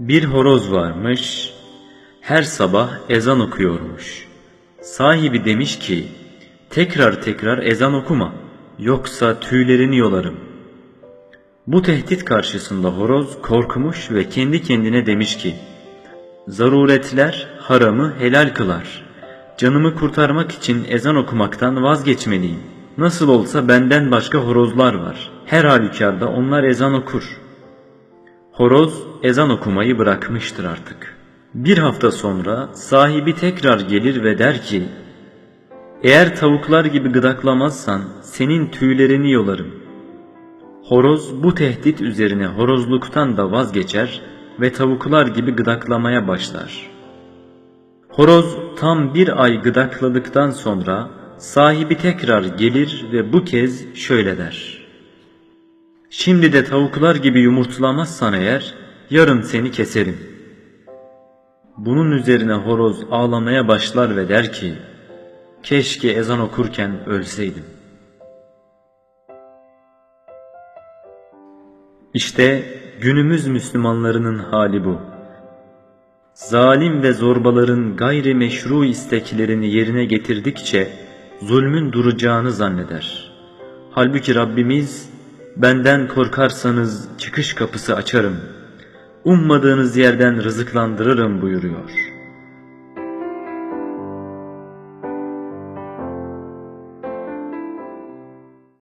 Bir horoz varmış, her sabah ezan okuyormuş. Sahibi demiş ki, tekrar tekrar ezan okuma, yoksa tüylerini yolarım. Bu tehdit karşısında horoz korkmuş ve kendi kendine demiş ki, Zaruretler haramı helal kılar. Canımı kurtarmak için ezan okumaktan vazgeçmeliyim. Nasıl olsa benden başka horozlar var. Her halükarda onlar ezan okur. Horoz ezan okumayı bırakmıştır artık. Bir hafta sonra sahibi tekrar gelir ve der ki, Eğer tavuklar gibi gıdaklamazsan senin tüylerini yolarım. Horoz bu tehdit üzerine horozluktan da vazgeçer ve tavuklar gibi gıdaklamaya başlar. Horoz tam bir ay gıdakladıktan sonra sahibi tekrar gelir ve bu kez şöyle der. Şimdi de tavuklar gibi yumurtlamazsan eğer yarın seni keserim. Bunun üzerine horoz ağlamaya başlar ve der ki keşke ezan okurken ölseydim. İşte günümüz Müslümanlarının hali bu. Zalim ve zorbaların gayri meşru isteklerini yerine getirdikçe zulmün duracağını zanneder. Halbuki Rabbimiz benden korkarsanız çıkış kapısı açarım. Ummadığınız yerden rızıklandırırım buyuruyor.